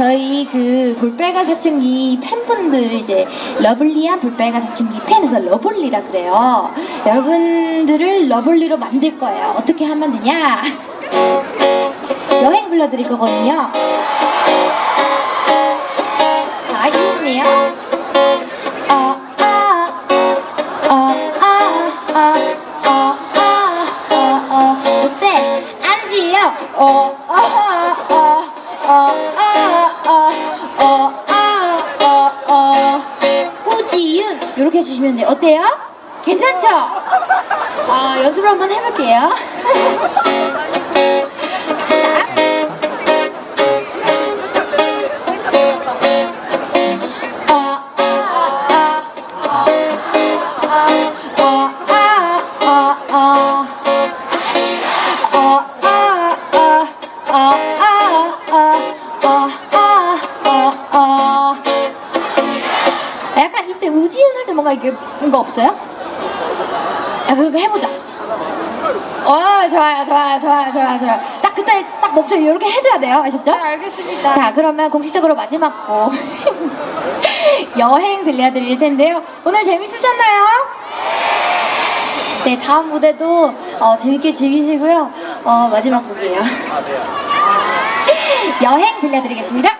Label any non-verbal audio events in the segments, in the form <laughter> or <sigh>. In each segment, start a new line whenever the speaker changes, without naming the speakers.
저희 그 볼빨간 사춘기 팬분들 이제 러블리한 볼빨간 사춘기 팬에서 러블리라 그래요. 여러분들을 러블리로 만들 거예요. 어떻게 하면 되냐? 여행 불러드릴 거거든요. 자, 이은이요. 어, 아, 어, 아, 아, 어, 아, 어, 어. 어때? 안지요? 어, 어, 어, 어, 어, 어, 해주시면 돼요. 어때요? 괜찮죠? 아, 연습을 한번 해볼게요. <laughs> 뭔가 이게 뭔가 없어요? 야, 그런 거 해보자. 어, 좋아요, 좋아요, 좋아요, 좋아요, 좋아요. 딱 그때 딱 목소리 이렇게 해줘야 돼요. 아셨죠?
알겠습니다.
자, 그러면 공식적으로 마지막 곡 <laughs> 여행 들려드릴 텐데요. 오늘 재밌으셨나요? 네, 다음 무대도 어, 재밌게 즐기시고요. 어, 마지막 곡이에요. <laughs> 여행 들려드리겠습니다.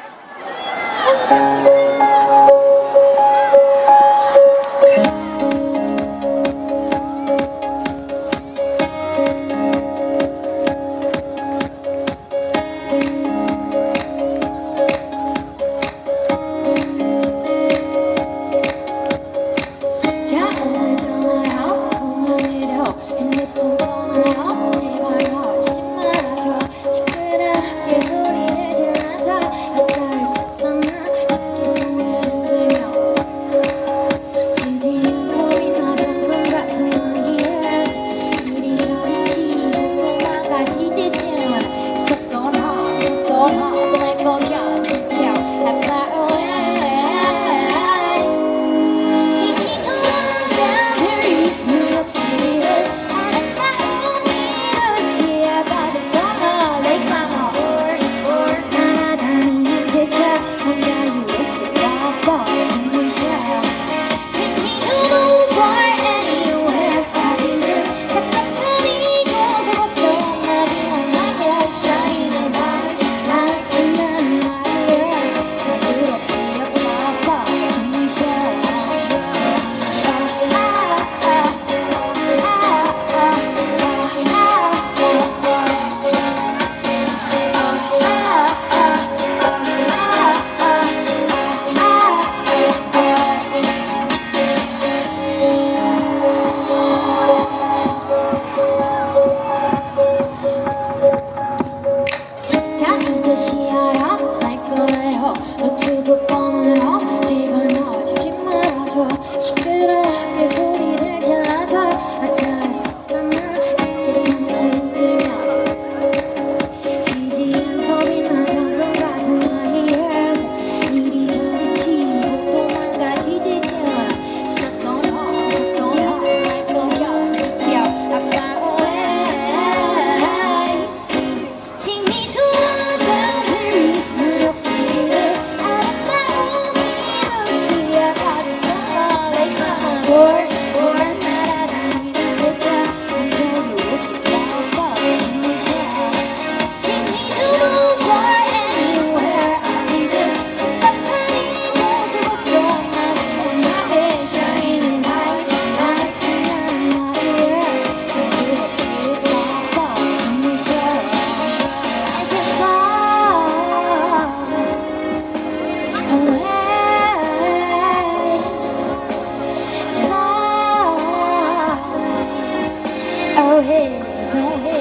so